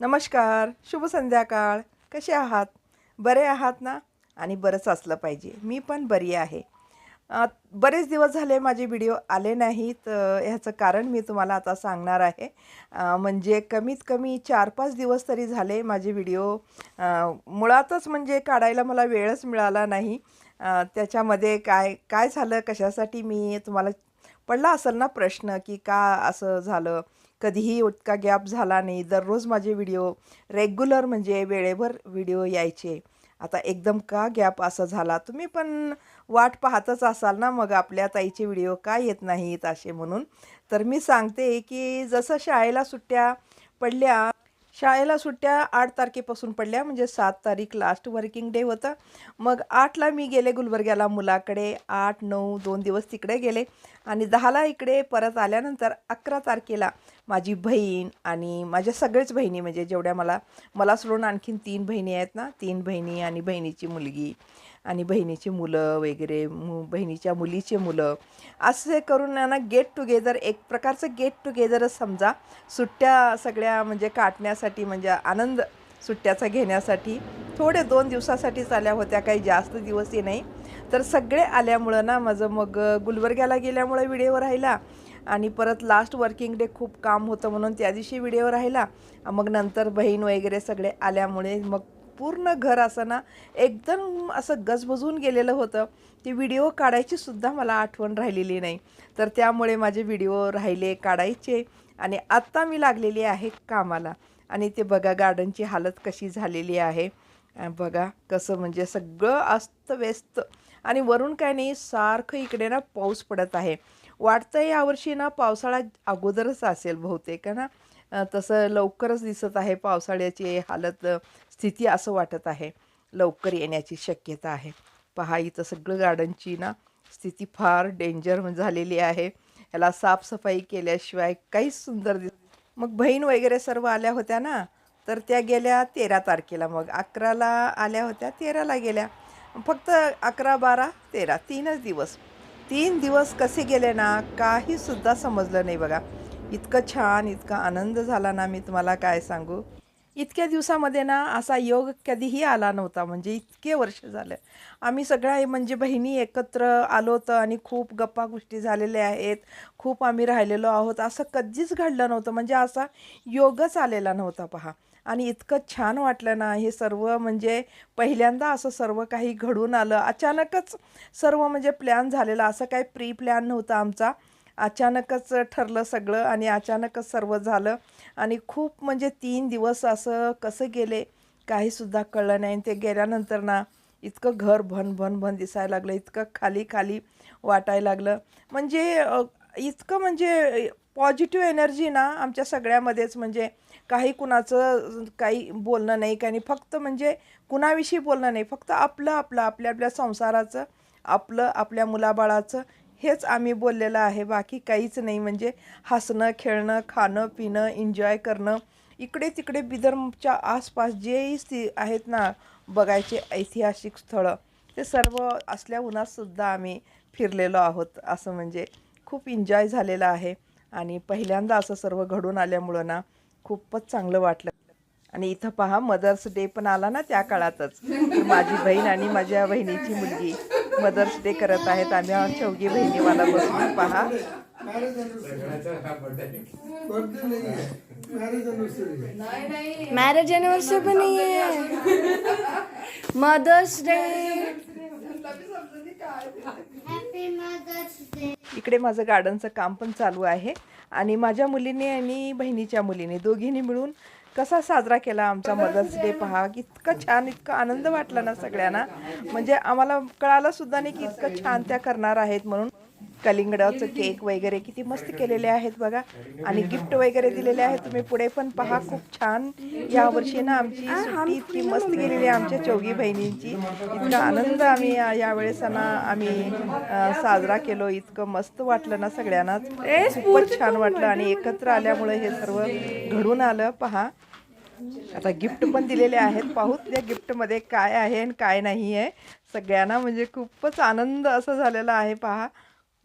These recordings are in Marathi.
नमस्कार शुभ संध्याकाळ. कसे आहात? बरे आहात ना? आणि बरंच असलं पाहिजे. मी पण बरी आहे. बरेच दिवस झाले माझे व्हिडिओ आले नाहीत. ह्याचं कारण मी तुम्हाला आता सांगणार आहे. म्हणजे कमीत कमी चार पाच दिवस तरी झाले माझे व्हिडिओ मुळातच म्हणजे काढायला मला वेळच मिळाला नाही. त्याच्यामध्ये काय काय झालं कशासाठी मी तुम्हाला पडला असेल ना प्रश्न की का असं झालं? कधीही इतका गॅप झाला नाही. दररोज माझे व्हिडिओ रेग्युलर म्हणजे वेळेवर व्हिडिओ यायचे. आता एकदम का गॅप असा झाला? तुम्ही पण वाट पाहतच असाल ना मग आपल्या ताईचे व्हिडिओ का येत नाहीत असे म्हणून. तर मी सांगते की जसं शाळेला सुट्ट्या पडल्या शाळेला सुट्ट्या आठ तारखेपासून पडल्या म्हणजे सात तारीख लास्ट वर्किंग डे होतं. मग आठला मी गेले गुलबर्ग्याला मुलाकडे आठ नऊ दोन दिवस तिकडे गेले आणि दहाला इकडे परत आल्यानंतर अकरा तारखेला माझी बहीण आणि माझ्या सगळेच बहिणी म्हणजे जेवढ्या मला मला सोडून आणखीन तीन बहिणी आहेत ना तीन बहिणी आणि बहिणीची मुलगी आणि बहिणीची मुलं वगैरे मु बहिणीच्या मुलीचे मुलं. असे करून ना गेट टुगेदर एक प्रकारचं गेट टुगेदरच समजा सुट्ट्या सगळ्या म्हणजे काटण्यासाठी म्हणजे आनंद सुट्ट्याचा घेण्यासाठी थोडे दोन दिवसासाठीच आल्या होत्या काही जास्त दिवसही नाही. तर सगळे आल्यामुळं ना माझं मग गुलबर्ग्याला गेल्यामुळं व्हिडिओ राहिला. आणि परत लास्ट वर्किंग डे खूप काम होतं म्हणून त्या दिवशी व्हिडिओ राहिला. मग नंतर बहीण वगैरे सगळे आल्यामुळे मग पूर्ण घर असं ना एकदम असं गजबजून गेलेलं होतं. ते व्हिडिओ काढायची सुद्धा मला आठवण राहिलेली नाही. तर त्यामुळे माझे व्हिडिओ राहिले काढायचे. आणि आत्ता मी लागलेली आहे कामाला. आणि ते बघा गार्डनची हालत कशी झालेली आहे. बघा कसं म्हणजे सगळं अस्तव्यस्त आणि वरून काय नाही सारखं इकडे ना पाऊस पडत आहे. वाटतं यावर्षी ना पावसाळा अगोदरच असेल बहुतेक ना? तसं लवकरच दिसत आहे पावसाळ्याची हालत स्थिती असं वाटत आहे. लवकर येण्याची शक्यता आहे. पहा इथं सगळं गार्डनची ना स्थिती फार डेंजर झालेली आहे. ह्याला साफसफाई केल्याशिवाय काहीच सुंदर दिस मग बहीण वगैरे सर्व आल्या होत्या ना? तर त्या गेल्या तेरा तारखेला मग अकराला आल्या होत्या तेराला गेल्या. फक्त अकरा बारा तेरा तीनच दिवस. तीन दिवस कसे गेले ना काहीसुद्धा समजलं नाही बघा. इतकं छान इतका आनंद झाला ना मी तुम्हाला काय सांगू. इतक्या दिवसामध्ये ना असा योग कधीही आला नव्हता म्हणजे इतके वर्ष झालं. आम्ही सगळ्या म्हणजे बहिणी एकत्र आलो होतं आणि खूप गप्पा गोष्टी झालेल्या आहेत. खूप आम्ही राहिलेलो आहोत. असं कधीच घडलं नव्हतं. म्हणजे असा योगच आलेला नव्हता पहा. आणि इतकं छान वाटलं ना हे सर्व म्हणजे पहिल्यांदा असं सर्व काही घडून आलं. अचानकच सर्व म्हणजे प्लॅन झालेला असं काही प्री प्लॅन नव्हता आमचा. अचानकच ठरलं सगळं आणि अचानकच सर्व झालं. आणि खूप म्हणजे तीन दिवस असं कसं गेले काहीसुद्धा कळलं नाही. आणि ते गेल्यानंतर ना इतकं घर भन भन भन दिसायला लागलं इतकं खाली खाली वाटायला लागलं. म्हणजे इतकं म्हणजे पॉझिटिव्ह एनर्जी ना आमच्या सगळ्यामध्येच म्हणजे काही कुणाचं काही बोलणं नाही काही नाही. फक्त म्हणजे कुणाविषयी बोलणं नाही. फक्त आपलं आपलं आपल्या आपल्या संसाराचं आपलं आपल्या मुलाबाळाचं हेच आम्ही बोललेलं आहे. बाकी काहीच नाही. म्हणजे हसणं खेळणं खाणं पिणं एन्जॉय करणं इकडे तिकडे बिदरच्या आसपास जेही स्थि आहेत ना बघायचे ऐतिहासिक स्थळं ते सर्व असल्या उन्हातसुद्धा आम्ही फिरलेलो आहोत. असं म्हणजे खूप एन्जॉय झालेलं आहे. आणि पहिल्यांदा असं सर्व घडून आल्यामुळं ना खूपच चांगलं वाटलं. आणि इथं पहा मदर्स डे पण आला ना त्या काळातच. माझी बहीण आणि माझ्या बहिणीची मुलगी मदर्स डे करत आहेत. आम्ही हा चौघी बहिणीवाला बसून पहा. मॅरेज अॅनिव्हर्सरी पण नाही आहे मदर्स डे इकडे माझं गार्डनचं काम पण चालू आहे. आणि माझ्या मुलीने आणि बहिणीच्या मुलीने दोघींनी मिळून कसा साजरा केला आमचा मदर्स डे पहा. इतकं छान इतकं आनंद वाटला ना सगळ्यांना. म्हणजे आम्हाला कळालं सुद्धा नाही की इतकं छान त्या करणार आहेत म्हणून. कलिंगडाचं केक वगैरे किती मस्त केलेले आहेत बघा. आणि गिफ्ट वगैरे दिलेले आहेत. तुम्ही पुढे पण पहा खूप छान. या वर्षी ना आमची सुट्टी इतकी मस्त गेलेली आहे आमच्या चौघी बहिणींची. इतका आनंद आम्ही या- यावेळेस ना आम्ही साजरा केलो. इतकं मस्त वाटलं ना सगळ्यांनाच. खूपच छान वाटलं. आणि एकत्र आल्यामुळे हे सर्व घडून आलं. पहा. आता गिफ्ट पण दिलेले आहेत. पाहूत त्या गिफ्टमध्ये काय आहे आणि काय नाही आहे. सगळ्यांना म्हणजे खूपच आनंद असं झालेला आहे. पहा.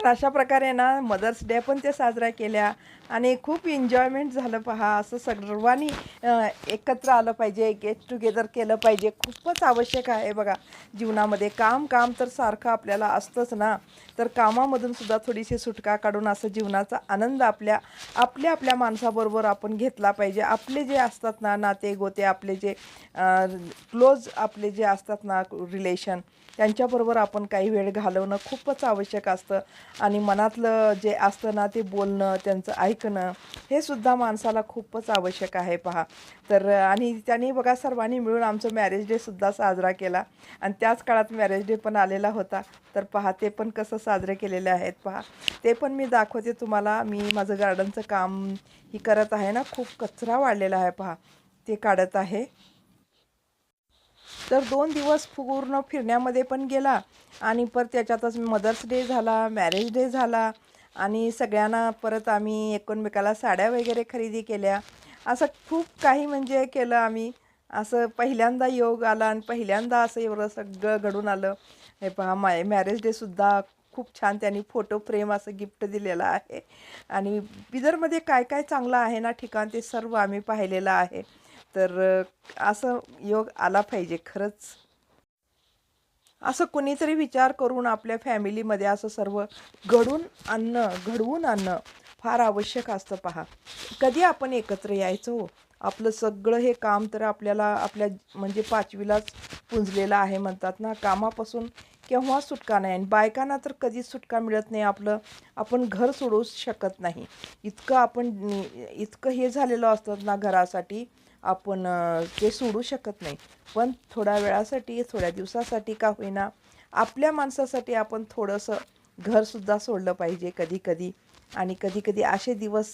तर अशा प्रकारे ना मदर्स डे पण ते साजरा केल्या आणि खूप एन्जॉयमेंट झालं पहा. असं सर्वांनी एकत्र आलं पाहिजे गेट टुगेदर केलं पाहिजे. खूपच आवश्यक आहे बघा. जीवनामध्ये काम काम तर सारखं आपल्याला असतंच ना. तर कामामधून सुद्धा थोडीशी सुटका काढून असं जीवनाचा आनंद आपल्या आपल्या आपल्या माणसाबरोबर आपण घेतला पाहिजे. आपले जे असतात ना नाते गोते आपले जे क्लोज आपले जे असतात ना रिलेशन त्यांच्याबरोबर आपण काही वेळ घालवणं खूपच आवश्यक असतं. आणि मनातलं जे असतं ना ते बोलणं त्यांचं ऐकणं हे सुद्धा माणसाला खूपच आवश्यक आहे पहा. तर आणि त्यांनी बघा सर्वांनी मिळून आमचं मॅरेज डेसुद्धा साजरा केला. आणि त्याच काळात मॅरेज डे पण आलेला होता. तर पहा ते पण कसं साजरे केलेले आहेत पहा. ते पण मी दाखवते तुम्हाला. मी माझं गार्डनचं काम ही करत आहे ना खूप कचरा वाढलेला आहे पहा. ते काढत आहे. तर दोन दिवस पूर्ण फिरण्यामध्ये पण गेला आणि परत त्याच्यातच मदर्स डे झाला मॅरेज डे झाला आणि सगळ्यांना परत आम्ही एकमेकाला साड्या वगैरे खरेदी केल्या. असं खूप काही म्हणजे केलं आम्ही. असं पहिल्यांदा योग आला आणि पहिल्यांदा असं एवढं सगळं घडून आलं. हे पहा माय मॅरेज डेसुद्धा खूप छान त्यांनी फोटो फ्रेम असं गिफ्ट दिलेलं आहे. आणि बिदरमध्ये काय काय चांगलं आहे ना ठिकाण ते सर्व आम्ही पाहिलेलं आहे. तर असं योग आला पाहिजे खरंच. असं कुणीतरी विचार करून आपल्या फॅमिलीमध्ये असं सर्व घडून आणणं घडवून आणणं फार आवश्यक असतं पहा. कधी आपण एकत्र यायचो? हो आपलं सगळं हे काम तर आपल्याला आपल्या म्हणजे पाचवीलाच पुंजलेलं आहे म्हणतात ना. कामापासून केव्हा सुटका नाही आणि बायकांना तर कधीच सुटका मिळत नाही. आपलं आपण घर सोडू शकत नाही. इतकं आपण इतकं हे झालेलं असतं ना घरासाठी. आपण ते सोडू शकत नाही. पण थोड्या वेळासाठी थोड्या दिवसासाठी का होईना आपल्या माणसासाठी आपण थोडंसं घरसुद्धा सोडलं पाहिजे कधी कधी आणि कधी कधी असे दिवस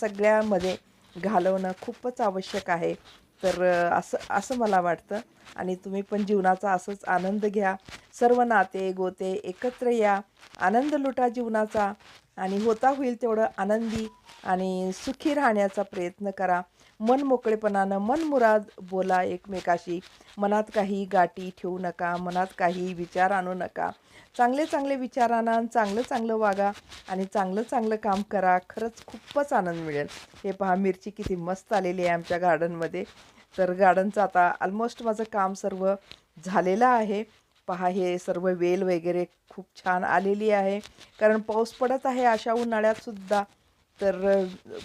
सगळ्यामध्ये घालवणं खूपच आवश्यक आहे. तर असं असं मला वाटतं. आणि तुम्ही पण जीवनाचा असंच आनंद घ्या. सर्व नाते गोते एकत्र या. आनंद लुटा जीवनाचा. आणि होता होईल तेवढं आनंदी आणि सुखी राहण्याचा प्रयत्न करा. मन मोकळेपणानं मनमुराद बोला एकमेकाशी. मनात काही गाठी ठेवू नका मनात काही विचार आणू नका. चांगले चांगले विचार आणा आणि चांगलं चांगलं वागा आणि चांगलं चांगलं काम करा खरंच खूपच आनंद मिळेल. हे पहा मिरची किती मस्त आलेली आहे आमच्या गार्डनमध्ये. तर गार्डनचं आता ऑलमोस्ट माझं काम सर्व झालेलं आहे. पहा हे सर्व वेल वगैरे खूप छान आलेली आहे. कारण पाऊस पडत आहे अशा उन्हाळ्यातसुद्धा तर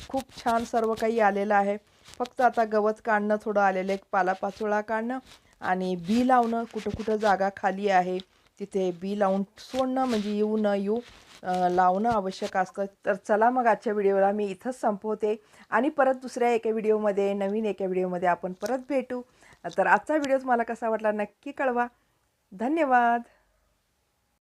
खूप छान सर्व काही आलेलं आहे. फक्त आता गवत काढणं थोडं आलेलं आहे पालापाचोळा काढणं आणि बी लावणं. कुठं कुठं जागा खाली आहे तिथे बी लावून सोडणं म्हणजे येऊ न येऊ लावणं आवश्यक असतं. तर चला मग आजच्या व्हिडिओला मी इथंच संपवते. आणि परत दुसऱ्या एका व्हिडिओमध्ये नवीन एका व्हिडिओमध्ये आपण परत भेटू. तर आजचा व्हिडिओ तुम्हाला कसा वाटला नक्की कळवा. धन्यवाद.